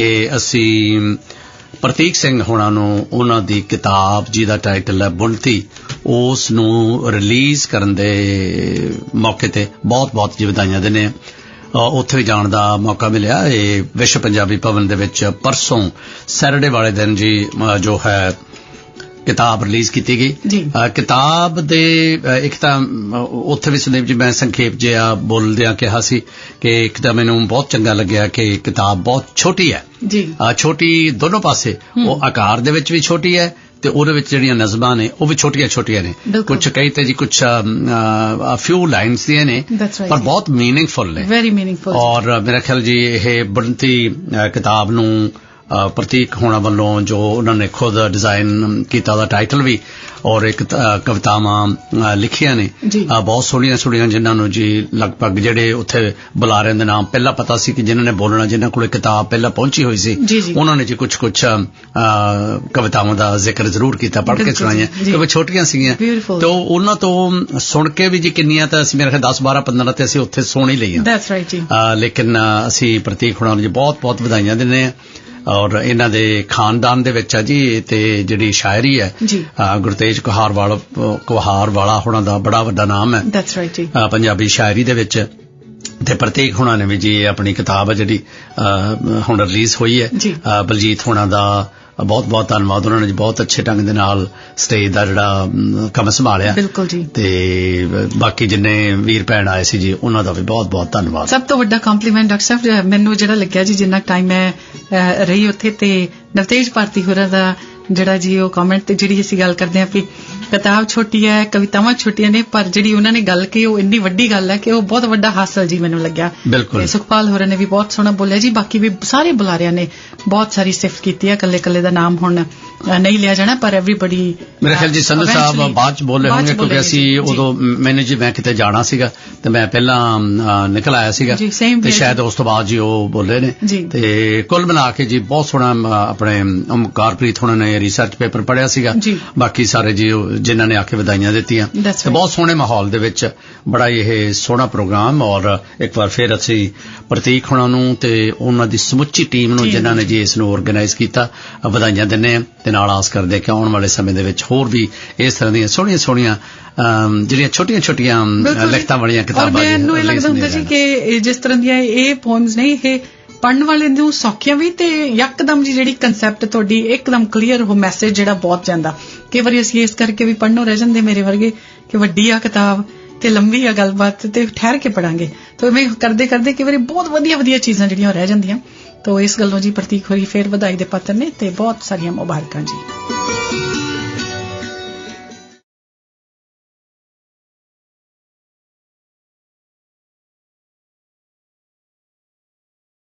ਕਿ ਅਸੀਂ ਪ੍ਰਤੀਕ ਸਿੰਘ ਹੋਣਾ ਨੂੰ ਉਹਨਾਂ ਦੀ ਕਿਤਾਬ ਜਿਹਦਾ ਟਾਈਟਲ ਹੈ ਬੁਣਤੀ ਉਸ ਨੂੰ ਰਿਲੀਜ਼ ਕਰਨ ਦੇ ਮੌਕੇ ਤੇ ਬਹੁਤ-ਬਹੁਤ ਜੀ ਵਧਾਈਆਂ ਦਿੰਦੇ ਅ, ਉੱਥੇ ਵੀ ਜਾਣ ਦਾ ਮੌਕਾ ਮਿਲਿਆ। ਇਹ ਵਿਸ਼ਵ ਪੰਜਾਬੀ ਭਵਨ ਦੇ ਵਿੱਚ ਪਰਸੋਂ ਸੈਟਰਡੇ ਵਾਲੇ ਦਿਨ ਜੀ ਜੋ ਹੈ ਕਿਤਾਬ ਰਿਲੀਜ਼ ਕੀਤੀ ਗਈ। ਕਿਤਾਬ ਦੇ ਇੱਕ ਤਾਂ ਉੱਥੇ ਵੀ ਸੰਦੀਪ ਜੀ ਮੈਂ ਸੰਖੇਪ ਜਿਹਾ ਬੋਲਦਿਆਂ ਕਿਹਾ ਸੀ ਕਿ ਇੱਕ ਤਾਂ ਮੈਨੂੰ ਬਹੁਤ ਚੰਗਾ ਲੱਗਿਆ ਕਿ ਕਿਤਾਬ ਬਹੁਤ ਛੋਟੀ ਹੈ। ਜੀ। ਛੋਟੀ ਦੋਨੋਂ ਪਾਸੇ ਉਹ ਆਕਾਰ ਦੇ ਵਿੱਚ ਵੀ ਛੋਟੀ ਹੈ ਤੇ ਉਹਦੇ ਵਿੱਚ ਜਿਹੜੀਆਂ ਨਜ਼ਮਾਂ ਨੇ ਉਹ ਵੀ ਛੋਟੀਆਂ ਛੋਟੀਆਂ ਨੇ। ਕੁਝ ਕਈ ਤੇ ਜੀ ਕੁਝ ਫਿਊ ਲਾਈਨਸ ਦੀਆਂ ਨੇ ਪਰ। ਬਹੁਤ ਮੀਨਿੰਗਫੁਲ ਨੇ। ਵੈਰੀ ਮੀਨਿੰਗਫੁਲ ਔਰ ਮੇਰਾ ਖਿਆਲ ਜੀ ਇਹ ਬਣਤੀ ਅ, ਕਿਤਾਬ ਨੂੰ ਪ੍ਰਤੀਕ ਹੋਣਾ ਵੱਲੋਂ ਜੋ ਉਹਨਾਂ ਨੇ ਖੁਦ ਡਿਜ਼ਾਈਨ ਕੀਤਾ ਉਹਦਾ ਟਾਈਟਲ ਵੀ ਔਰ ਇੱਕ ਕਵਿਤਾਵਾਂ ਲਿਖੀਆਂ ਨੇ ਬਹੁਤ ਸੋਹਣੀਆਂ ਸੋਹਣੀਆਂ ਜਿਨ੍ਹਾਂ ਨੂੰ ਜੀ ਲਗਭਗ ਜਿਹੜੇ ਉੱਥੇ ਬੁਲਾਰਿਆਂ ਦੇ ਨਾਮ ਪਹਿਲਾਂ ਪਤਾ ਸੀ ਕਿ ਜਿਨ੍ਹਾਂ ਨੇ ਬੋਲਣਾ ਜਿਨ੍ਹਾਂ ਕੋਲ ਕਿਤਾਬ ਪਹਿਲਾਂ ਪਹੁੰਚੀ ਹੋਈ ਸੀ। ਉਹਨਾਂ ਨੇ ਜੀ ਕੁਝ ਕੁਝ ਕਵਿਤਾਵਾਂ ਦਾ ਜ਼ਿਕਰ ਜ਼ਰੂਰ ਕੀਤਾ ਪੜ੍ਹ ਕੇ ਸੁਣਾਈਆਂ। ਕਿਉਂਕਿ ਛੋਟੀਆਂ ਸੀਗੀਆਂ. ਤੇ ਉਹ- ਉਹਨਾਂ ਤੋਂ ਸੁਣ ਕੇ ਵੀ ਜੀ ਕਿੰਨੀਆਂ ਤਾਂ ਅਸੀਂ ਮੇਰੇ ਖਿਆਲ 10 12 15 ਤੇ ਅਸੀਂ ਉੱਥੇ ਸੁਣ ਹੀ ਲਈਆਂ ਦੈਟਸ ਰਾਈਟ ਜੀ ਅ, ਲੇਕਿਨ ਅਸੀਂ ਪ੍ਰਤੀਕ ਹੁਣਾਂ ਨੂੰ ਜੀ ਬਹੁਤ ਬਹੁਤ ਵਧਾਈਆਂ ਦਿੰਦੇ ਹਾਂ ਔਰ ਇਹਨਾਂ ਦੇ ਖਾਨਦਾਨ ਦੇ ਵਿੱਚ ਆ ਜੀ ਤੇ ਜਿਹੜੀ ਸ਼ਾਇਰੀ ਹੈ ਗੁਰਤੇਜ ਕੁਹਾਰ ਵਾਲਾ ਕੁਹਾਰ ਵਾਲਾ ਹੁਣਾਂ ਦਾ ਬੜਾ ਵੱਡਾ ਨਾਮ ਹੈ। ਦੈਟਸ ਰਾਈਟ ਜੀ। ਅ, ਪੰਜਾਬੀ ਸ਼ਾਇਰੀ ਦੇ ਵਿੱਚ। ਤੇ ਪ੍ਰਤੀਕ ਹੁਣਾਂ ਨੇ ਵੀ ਜੀ ਆਪਣੀ ਕਿਤਾਬ ਹੈ ਜਿਹੜੀ ਹੁਣ ਰਿਲੀਜ਼ ਹੋਈ ਹੈ। ਬਲਜੀਤ ਹੁਣਾਂ ਦਾ ਬਹੁਤ ਬਹੁਤ ਧੰਨਵਾਦ ਉਹਨਾਂ ਨੇ ਬਹੁਤ ਅੱਛੇ ਢੰਗ ਦੇ ਨਾਲ ਸਟੇਜ ਦਾ ਜਿਹੜਾ ਕੰਮ ਸੰਭਾਲਿਆ। ਬਿਲਕੁਲ ਜੀ। ਤੇ ਬਾਕੀ ਜਿੰਨੇ ਵੀਰ ਭੈਣ ਆਏ ਸੀ ਜੀ ਉਹਨਾਂ ਦਾ ਵੀ ਬਹੁਤ ਬਹੁਤ ਧੰਨਵਾਦ। ਸਭ ਤੋਂ ਵੱਡਾ ਕੰਪਲੀਮੈਂਟ ਡਾਕਟਰ ਸਾਹਿਬ ਮੈਨੂੰ ਜਿਹੜਾ ਲੱਗਿਆ ਜੀ ਜਿੰਨਾ ਟਾਈਮ ਮੈਂ ਰਹੀ ਉੱਥੇ ਤੇ ਨਵਤੇਜ ਭਾਰਤੀ ਹੋਰਾਂ ਦਾ ਜਿਹੜਾ ਜੀ ਉਹ ਕਮੈਂਟ ਤੇ ਜਿਹੜੀ ਅਸੀਂ ਗੱਲ ਕਰਦੇ ਆਂ ਵੀ ਕਿਤਾਬ ਛੋਟੀ ਹੈ ਕਵਿਤਾਵਾਂ ਛੋਟੀਆਂ ਨੇ ਪਰ ਜਿਹੜੀ ਉਹਨਾਂ ਨੇ ਗੱਲ ਕੀ ਉਹ ਇੰਨੀ ਵੱਡੀ ਗੱਲ ਹੈ ਕਿ ਉਹ ਬਹੁਤ ਵੱਡਾ ਹਾਸਲ ਜੀ ਮੈਨੂੰ ਲੱਗਿਆ। ਬਿਲਕੁਲ। ਤੇ ਸੁਖਪਾਲ ਹੋਰਾਂ ਨੇ ਵੀ ਬਹੁਤ ਸੋਹਣਾ ਬੋਲਿਆ ਜੀ ਬਾਕੀ ਵੀ ਸਾਰੇ ਬੁਲਾਰਿਆਂ ਨੇ ਬਹੁਤ ਸਾਰੀ ਸਿਫਤ ਕੀਤੀ ਹੈ ਕੱਲੇ ਕੱਲੇ ਦਾ ਨਾਮ ਹੁਣ ਨਹੀਂ ਲਿਆ ਜਾਣਾ ਪਰ ਐਵਰੀਬਾਡੀ ਮੇਰੇ ਖਿਆਲ ਜੀ ਸੰਧੂ ਸਾਹਿਬ ਬਾਅਦ ਚ ਬੋਲੇ ਹੋਣਗੇ ਕਿਉਂਕਿ ਅਸੀਂ ਉਦੋਂ ਮੈਨੂੰ ਜੀ ਮੈਂ ਕਿਤੇ ਜਾਣਾ ਸੀਗਾ ਤੇ ਮੈਂ ਪਹਿਲਾਂ ਨਿਕਲ ਆਇਆ ਸੀਗਾ ਤੇ ਸ਼ਾਇਦ ਉਸ ਤੋਂ ਬਾਅਦ ਜੀ ਉਹ ਬੋਲੇ ਨੇ। ਤੇ ਕੁੱਲ ਮਿਲਾ ਕੇ ਜੀ ਬਹੁਤ ਸੋਹਣਾ ਆਪਣੇ ਓਮਕਾਰਪ੍ਰੀਤ ਹੋਣਾ ਨੇ ਰਿਸਰਚ ਪੇਪਰ ਪੜਿਆ ਸੀਗਾ। ਬਾਕੀ ਸਾਰੇ ਜੀ ਜਿਨ੍ਹਾਂ ਨੇ ਆ ਕੇ ਵਧਾਈਆਂ ਦਿੱਤੀਆਂ ਤੇ. ਬਹੁਤ ਸੋਹਣੇ ਮਾਹੌਲ ਦੇ ਵਿੱਚ ਬੜਾ ਇਹ ਸੋਹਣਾ ਪ੍ਰੋਗਰਾਮ ਔਰ ਇੱਕ ਵਾਰ ਫਿਰ ਅਸੀਂ ਪ੍ਰਤੀਕ ਹੋਣਾ ਨੂੰ ਤੇ ਉਹਨਾਂ ਦੀ ਸਮੁੱਚੀ ਟੀਮ ਨੂੰ ਜਿਨ੍ਹਾਂ ਨੇ ਜੀ। ਇਸ ਨੂੰ ਆਰਗੇਨਾਈਜ਼ ਕੀਤਾ ਵਧਾਈਆਂ ਦਿੰਦੇ ਹਾਂ ਤੇ ਨਾਲ ਆਸ ਕਰਦੇ ਹਾਂ ਕਿ ਆਉਣ ਵਾਲੇ ਸਮੇਂ ਦੇ ਵਿੱਚ ਹੋਰ ਵੀ ਇਸ ਤਰ੍ਹਾਂ ਦੀਆਂ ਸੋਹਣੀਆਂ ਸੋਹਣੀਆਂ ਜਿਹੜੀਆਂ ਛੋਟੀਆਂ ਛੋਟੀਆਂ ਬਿਲਕੁਲ ਜੀ। ਲਿਖਤਾਂ ਵਾਲੀਆਂ ਕਿਤਾਬਾਂ ਜੀ ਮੈਨੂੰ ਇਹ ਲੱਗਦਾ ਹੁੰਦਾ ਜੀ ਕਿ ਜਿਸ ਤਰ੍ਹਾਂ ਦੀਆਂ ਇਹ ਪੋਇਮਸ ਨੇ ਇਹ ਪੜਨ ਵਾਲੇ ਨੂੰ ਸੌਖੀਆਂ ਵੀ ਤੇ ਯਕਦਮ ਜੀ ਜਿਹੜੀ ਕਨਸੈਪਟ ਤੁਹਾਡੀ ਇੱਕਦਮ ਕਲੀਅਰ ਹੋ ਮੈਸੇਜ ਜਿਹੜਾ ਬਹੁਤ ਜਾਂਦਾ। ਕਈ ਵਾਰੀ ਅਸੀਂ ਇਸ ਕਰਕੇ ਵੀ ਪੜਨੋਂ ਰਹਿ ਜਾਂਦੇ ਮੇਰੇ ਵਰਗੇ ਕਿ ਵੱਡੀ ਆ ਕਿਤਾਬ ਤੇ ਲੰਬੀ ਆ ਗੱਲਬਾਤ ਤੇ ਠਹਿਰ ਕੇ ਪੜਾਂਗੇ ਤਾਂ ਐਵੇਂ ਕਰਦੇ ਕਰਦੇ ਕਈ ਵਾਰੀ ਬਹੁਤ ਵਧੀਆ ਵਧੀਆ ਚੀਜ਼ਾਂ ਜਿਹੜੀਆਂ ਰਹਿ ਜਾਂਦੀਆਂ। ਤਾਂ ਇਸ ਗੱਲੋਂ ਜੀ ਪ੍ਰਤੀਕ ਹੋਰੀ ਫੇਰ ਵਧਾਈ ਦੇ ਪਾਤਰ ਨੇ ਤੇ ਬਹੁਤ ਸਾਰੀਆਂ ਮੁਬਾਰਕਾਂ ਜੀ।